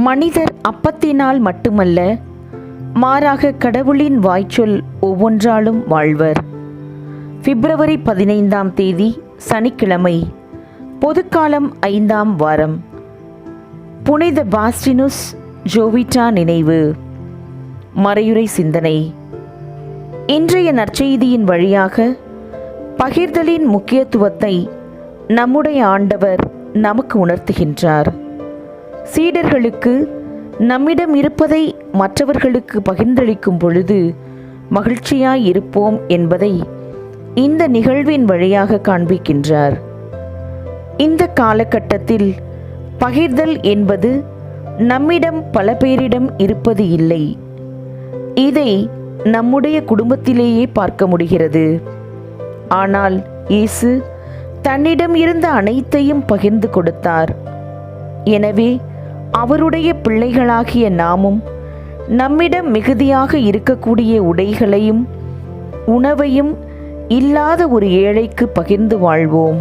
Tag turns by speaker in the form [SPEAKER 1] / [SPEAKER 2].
[SPEAKER 1] மனிதர் அப்பத்தினால் மட்டுமல்ல மாறாக கடவுளின் வாய்ச்சொல் ஒவ்வொன்றாலும் வாழ்வர். பிப்ரவரி பதினைந்தாம் தேதி சனிக்கிழமை பொதுக்காலம் ஐந்தாம் வாரம். புனித பாஸ்டினுஸ் ஜோவிட்டா நினைவு. மறையுறை சிந்தனை. இன்றைய நற்செய்தியின் வழியாக பகிர்தலின் முக்கியத்துவத்தை நம்முடைய ஆண்டவர் நமக்கு உணர்த்துகின்றார். சீடர்களுக்கு நம்மிடம் இருப்பதை மற்றவர்களுக்கு பகிர்ந்தளிக்கும் பொழுது மகிழ்ச்சியாய் இருப்போம் என்பதை இந்த நிகழ்வின் வழியாக காண்பிக்கின்றார். இந்த காலகட்டத்தில் பகிர்தல் என்பது நம்மிடம் பல பேரிடம் இருப்பது இல்லை. இதை நம்முடைய குடும்பத்திலேயே பார்க்க முடிகிறது. ஆனால் இயேசு தன்னிடம் இருந்த அனைத்தையும் பகிர்ந்து கொடுத்தார். எனவே அவருடைய பிள்ளைகளாகிய நாமும் நம்மிடம் மிகுதியாக இருக்கக்கூடிய உடைகளையும் உணவையும் இல்லாத ஒரு ஏழைக்கு பகிர்ந்து வாழ்வோம்.